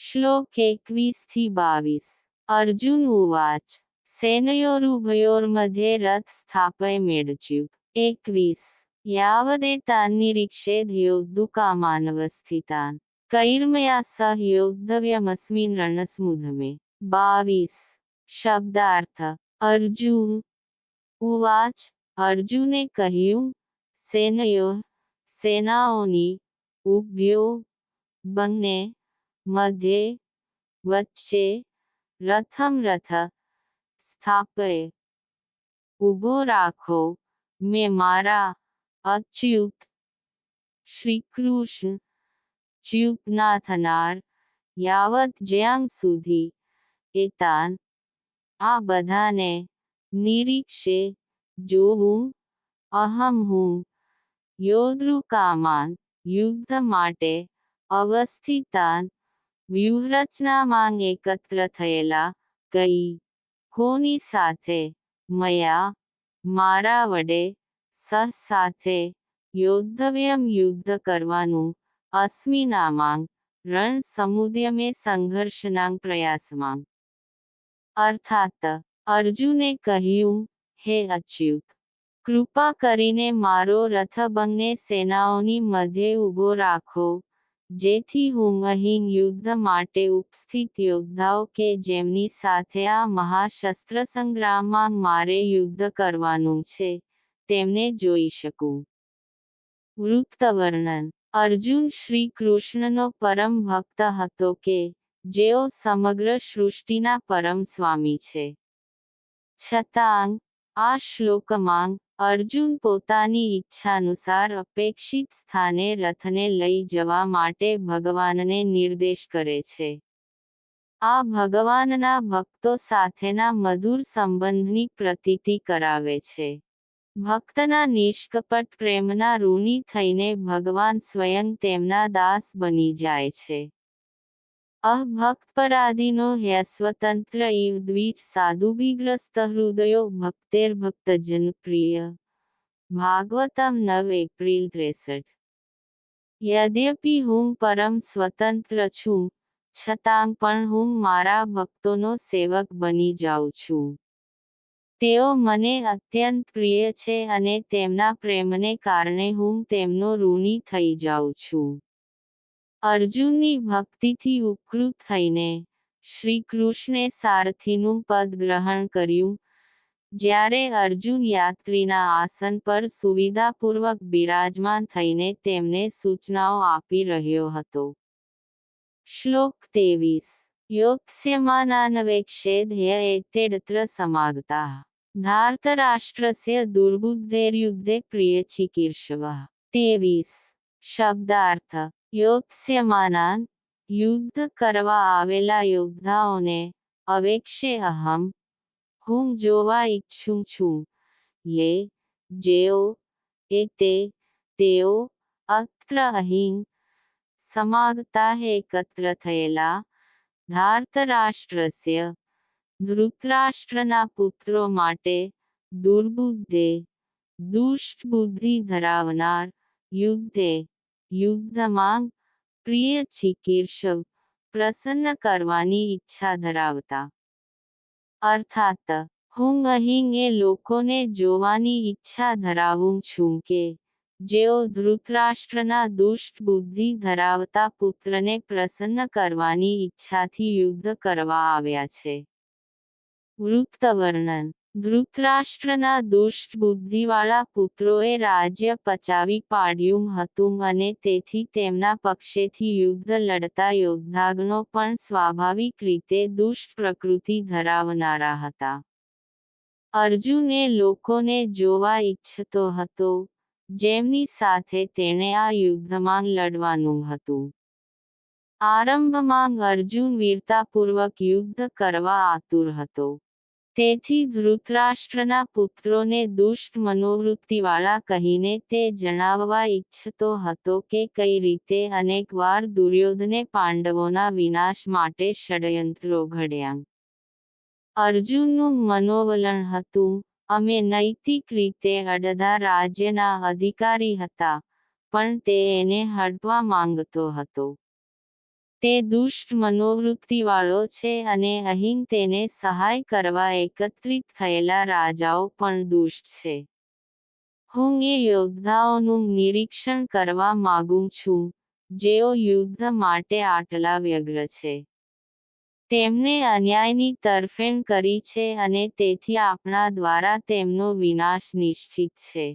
શ્લોક એકવીસ થી બાવીસ रथ स्थापय સેનયોરુભયોર્મધ્યે રથ સ્થાપય મેળચ્યું એકવીસ मानवस्थितान कैर्मया सह योद्धव्यमस्मिन् रणस्मुधमे. बावीस. शब्दार्थ, अर्जुन उवाच, अर्जुने કહ્યું सेनयो, सेनाओनी, उभ्यो बंगने મધ્યે વચ્ચે રથમ રથ સ્થાપય ઊભો રાખો મેં મારા અચ્યુત શ્રીકૃષ્ણ ચ્યુત ના થનાર યાવત જ્યાં સુધી એતાન આ બધાને નિરીક્ષે જોવું અહમ હું યોદ્રુકામાન યુદ્ધ માટે અવસ્થિતાન વ્યૂહરચનામાં એકત્ર થયેલા કઈ કોની સાથે? મયા. મારા વડે. સહ સાથે. યોદ્ધવ્યમ યુદ્ધ કરવાનું. અસ્મિનામાંગ. રણ સમુદ્યમે સંઘર્ષનાંગ પ્રયાસમાં. અર્થાત. અર્જુને કહ્યું, હે અચ્યુત. કૃપા કરીને મારો રથ બંને સેનાઓની મધ્યે ઊભો રાખો. જેથી હું અહીં યુદ્ધ માટે ઉપસ્થિત યોદ્ધાઓ કે જેમની સાથે આ મહાશસ્ત્ર સંગ્રામમાં મારે યુદ્ધ કરવાનું છે, તેમને જોઈ શકું. વૃત્તવર્ણન. અર્જુન શ્રી કૃષ્ણનો પરમ ભક્ત હતો કે, જેઓ સમગ્ર સૃષ્ટિના પરમ સ્વામી છે. છતાં આ શ્લોકમાં અર્જુન પોતાની ઈચ્છાનુસાર અપેક્ષિત સ્થાને રથને લઈ જવા માટે ભગવાનને નિર્દેશ કરે છે. આ ભગવાનના ભક્તો સાથેના મધુર સંબંધની પ્રતીતિ કરાવે છે. ભક્તના નિષ્કપટ પ્રેમના ઋણી થઈને ભગવાન સ્વયં તેમના દાસ બની જાય છે. અભક્તપરાધીનો હ્યસ્વતંત્ર ઇવ દ્વિજ સાધુભિગ્રસ્ત હૃદયો ભક્તેર્ભક્તજન પ્રિય. ભાગવતમ નવ એપ્રિલ ત્રેસઠ. યદ્યપિ હું પરમ સ્વતંત્ર છું, છતાં પણ હું મારા ભક્તોનો સેવક બની જાઉં છું. તેઓ મને અત્યંત પ્રિય છે અને તેમના પ્રેમને કારણે હું તેમનો ઋણી થઈ જાઉં છું. અર્જુનની ભક્તિથી ઉપકૃત થઈને શ્રી કૃષ્ણે સારથીનું પદ ગ્રહણ કર્યું. જ્યારે અર્જુન યાત્રીના આસન પર સુવિધાપૂર્વક બિરાજમાન થઈને તેમને સૂચનાઓ આપી રહ્યો હતો. શ્લોક તેવીસ યોત્સ્યમાનાનવેક્ષેધ્ય એતેડત્ર સમાગતા. ધાર્તરાષ્ટ્રસ્ય દુર્બુદ્ધેર્યુદ્ધે પ્રિયચિકીર્ષવઃ. તેવીસ શબ્દાર્થ. યોત્સ્યમાનાન યુદ્ધ કરવા આવેલા યોદ્ધાઓને અવેક્ષે અહમ હું જોવા ઈચ્છું છું યે જેઓ એ તે તેઓ અત્ર અહીં સમાગતા એકત્ર થયેલા ધાર્તરાષ્ટ્રસ્ય ધૃતરાષ્ટ્રના પુત્રો માટે દુર્બુદ્ધે દુષ્ટ બુદ્ધિ ધરાવનાર યુદ્ધે યુદ્ધમાં પ્રિય ચિકીર્ષવ પ્રસન્ન કરવાની ઈચ્છા ધરાવતા. અર્થાત, હું અહીં એ લોકોને જોવાની ઈચ્છા ધરાવું છું કે જેઓ ધૃતરાષ્ટ્રના દુષ્ટ બુદ્ધિ ધરાવતા પુત્રને પ્રસન્ન કરવાની ઈચ્છાથી યુદ્ધ કરવા આવ્યા છે. વૃત્તવર્ણન ધૃતરાષ્ટ્રના દુષ્ટ બુદ્ધિવાળા પુત્રોએ રાજ્ય પચાવી પાડ્યું હતું અને તેથી તેમના પક્ષેથી યુદ્ધ લડતા યોદ્ધાગણો પણ સ્વાભાવિક રીતે દુષ્ટ પ્રકૃતિ ધરાવનારા હતા. અર્જુને લોકોને જોવા ઈચ્છતો હતો, જેમની સાથે તેણે આ યુદ્ધમાં લડવાનું હતું. આરંભમાં અર્જુન વીરતાપૂર્વક યુદ્ધ કરવા આતુર હતો. તેથી ધૃતરાષ્ટ્રના પુત્રોને દુષ્ટ મનોવૃત્તિવાળા કહીને તે જણાવવા ઈચ્છતો હતો કે કઈ રીતે અનેકવાર દુર્યોધને પાંડવોના વિનાશ માટે ષડયંત્રો ઘડ્યા. અર્જુનનું મનોવલણ હતું. અમે નૈતિક રીતે અડધા રાજ્યના અધિકારી હતા, પણ તે એને હડવા માંગતો હતો. તે દુષ્ટ મનોવૃત્તિવાળો છે અને અહીં તેને સહાય કરવા એકત્રિત થયેલા રાજાઓ પણ દુષ્ટ છે. હું એ યોદ્ધાઓનું નિરીક્ષણ કરવા માગું છું, જેઓ યુદ્ધ માટે આટલા વ્યગ્ર છે. તેમને અન્યાયની તરફેણ કરી છે અને તેથી આપણા દ્વારા તેમનો વિનાશ નિશ્ચિત છે.